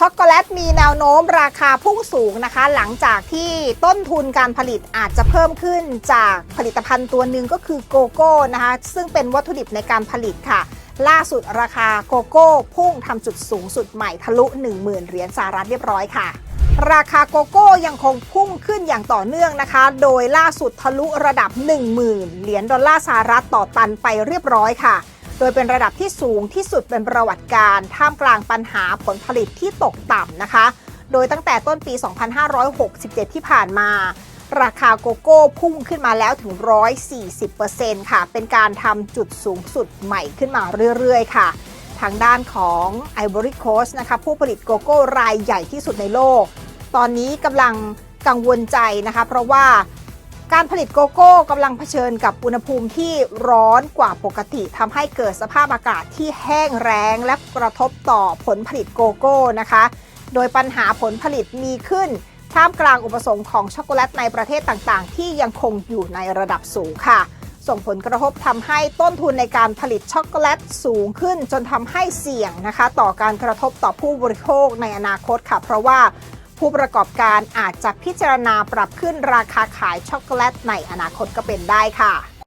ช็อกโกแลตมีแนวโน้มราคาพุ่งสูงนะคะ หลังจากที่ต้นทุนการผลิตอาจจะเพิ่มขึ้นจากผลิตภัณฑ์ตัวหนึ่งก็คือโกโก้นะคะ ซึ่งเป็นวัตถุดิบในการผลิตค่ะ ล่าสุดราคาโกโก้พุ่งทำจุดสูงสุดใหม่ทะลุ 10,000 เหรียญสหรัฐเรียบร้อยค่ะราคาโกโก้ยังคงพุ่งขึ้นอย่างต่อเนื่องนะคะ โดยล่าสุดทะลุระดับ 10,000 เหรียญดอลลาร์สหรัฐต่อตันไปเรียบร้อยค่ะ โดยเป็นระดับที่สูงที่สุดเป็นประวัติการท่ามกลางปัญหาผลผลิตที่ตกต่ำนะคะ โดยตั้งแต่ต้นปี 2567 ที่ผ่านมา ราคาโกโก้พุ่งขึ้นมาแล้วถึง 140%ค่ะ เป็นการทำจุดสูงสุดใหม่ขึ้นมาเรื่อยๆ ค่ะ ทางด้านของ Ivory Coast นะคะผู้ผลิตโกโก้รายใหญ่ที่สุดในโลก ตอนนี้กำลังกังวลใจนะคะ เพราะว่า การผลิตโกโก้กำลังเผชิญกับอุณหภูมิที่ร้อนกว่าปกติทำให้เกิดสภาพอากาศที่แห้งแล้งและกระทบต่อผลผลิตโกโก้นะคะ โดยปัญหาผลผลิตมีขึ้นท่ามกลางอุปสงค์ของช็อกโกแลตในประเทศต่างๆ ที่ยังคงอยู่ในระดับสูงค่ะ ส่งผลกระทบทำให้ต้นทุนในการผลิตช็อกโกแลตสูงขึ้น จนทำให้เสี่ยงนะคะ ต่อการกระทบต่อผู้บริโภคในอนาคตค่ะ เพราะว่า ผู้ประกอบการอาจจะพิจารณาปรับขึ้นราคาขายช็อกโกแลตในอนาคตก็เป็นได้ค่ะ